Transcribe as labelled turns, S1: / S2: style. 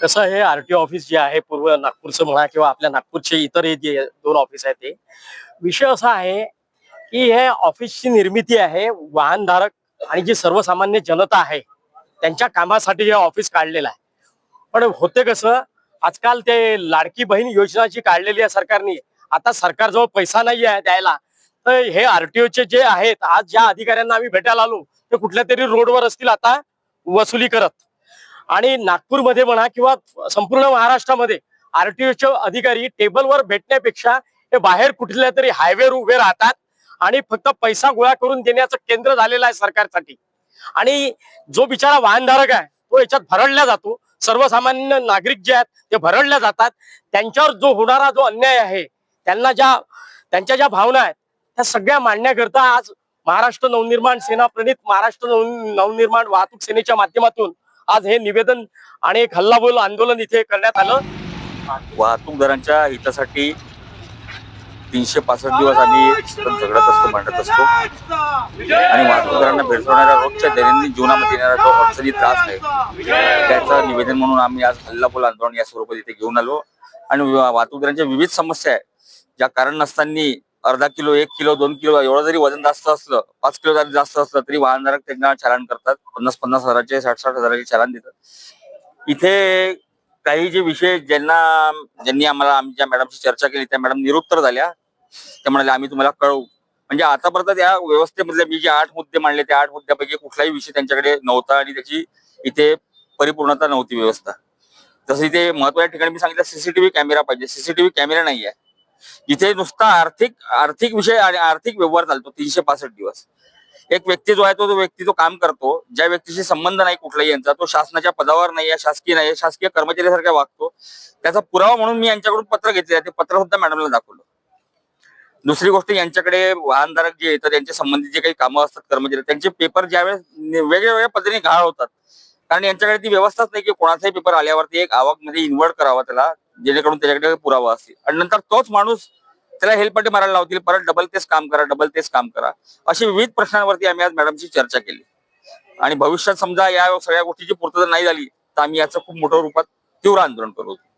S1: कसं हे RTO office जे आहे पूर्व नागपूरचं म्हणा किंवा आपल्या नागपूरचे इतर हे जे दोन ऑफिस आहेत ते. विषय असा आहे की हे ऑफिसची निर्मिती आहे वाहनधारक आणि जी सर्वसामान्य जनता आहे त्यांच्या कामासाठी हे ऑफिस काढलेलं आहे. पण होते कसं आजकाल ते लाडकी बहीण योजना जी काढलेली आहे सरकारने. आता सरकारजवळ पैसा नाही आहे द्यायला. तर हे आरटीओचे जे आहेत आज ज्या अधिकाऱ्यांना आम्ही भेटायला आलो ते कुठल्या तरी रोडवर असतील आता वसुली करत. आणि नागपूरमध्ये म्हणा किंवा संपूर्ण महाराष्ट्रामध्ये आरटीओचे अधिकारी टेबलवर भेटण्यापेक्षा ते बाहेर कुठल्या तरी हायवेवर उभे राहतात आणि फक्त पैसा गोळा करून देण्याचं केंद्र झालेलं आहे सरकारसाठी. आणि जो बिचारा वाहनधारक आहे तो याच्यात भरडला जातो. सर्वसामान्य नागरिक जे आहेत ते भरडल्या जातात. त्यांच्यावर जो होणारा जो अन्याय आहे त्यांना ज्या त्यांच्या ज्या भावना आहेत त्या सगळ्या मांडण्याकरता आज महाराष्ट्र नवनिर्माण सेना प्रणित महाराष्ट्र नवनिर्माण वाहतूक सेनेच्या माध्यमातून आज हे निवेदन आणि एक हल्लाबोल आंदोलन इथे करण्यात आलं.
S2: वाहतूकदारांच्या हितासाठी तीनशे पासष्ट दिवस आम्ही झगडत असतो मांडत असतो. आणि वाहतूकदारांना भेडसावणाऱ्या रोजच्या दैनंदिन जीवनामध्ये येणारा जो अडचणी त्रास आहे त्याचं निवेदन म्हणून आम्ही आज हल्लाबोल आंदोलन या स्वरूपात इथे घेऊन आलो. आणि वाहतूकदारांच्या विविध समस्या आहे ज्या कारण नसताना अर्धा किलो एक किलो दोन किलो एवढं जरी वजन जास्त असलं पाच किलो जरी जास्त असलं तरी वाहनधारक त्यांना चालन करतात. पन्नास पन्नास हजाराचे साठ साठ हजाराचे चालन देतात. इथे काही जे विषय ज्यांना ज्यांनी आम्हाला आमच्या मॅडमशी चर्चा केली त्या मॅडम निरुत्तर झाल्या. त्या म्हणाल्या आम्ही तुम्हाला कळवू. म्हणजे आतापर्यंत या व्यवस्थेमधले मी जे आठ मुद्दे मांडले त्या आठ मुद्द्यापैकी कुठलाही विषय त्यांच्याकडे नव्हता आणि त्याची इथे परिपूर्णता नव्हती व्यवस्था. तसं इथे महत्त्वाच्या ठिकाणी मी सांगितलं सीसीटीव्ही कॅमेरा पाहिजे. सीसीटीव्ही कॅमेरा नाही आहे इथे नुसता आर्थिक आर्थिक विषय आणि आर्थिक व्यवहार चालतो तीनशे पासष्ट दिवस. एक व्यक्ती जो आहे तो जो व्यक्ती जो काम करतो ज्या व्यक्तीशी संबंध नाही कुठलाही यांचा तो शासनाच्या पदावर नाही आहे शासकीय नाही आहे शासकीय कर्मचाऱ्यासारखा वागतो. त्याचा पुरावा म्हणून मी यांच्याकडून पत्र घेतले ते पत्र सुद्धा मॅडमला दाखवलं. दुसरी गोष्ट यांच्याकडे वाहनधारक जे येतात त्यांच्या संबंधित जे काही कामं असतात कर्मचारी त्यांचे पेपर ज्यावेळेस नि- वेगळ्या वेगळ्या पद्धतीने घाळ होतात. कारण यांच्याकडे ती व्यवस्थाच नाही की कोणाचाही पेपर आल्यावरती एक आवकमध्ये इन्व्हर्ट करावा त्याला. जेणेकरून त्याच्याकडे पुरावा असतील. आणि नंतर तोच माणूस त्याला हेलपटे मारायला लावतील परत डबल तेच काम करा डबल तेच काम करा. अशी विविध प्रश्नांवरती आम्ही आज मॅडमची चर्चा केली. आणि भविष्यात समजा या सगळ्या गोष्टीची पूर्तता नाही झाली तर आम्ही याचं खूप मोठ्या रूपात तीव्र आंदोलन करू.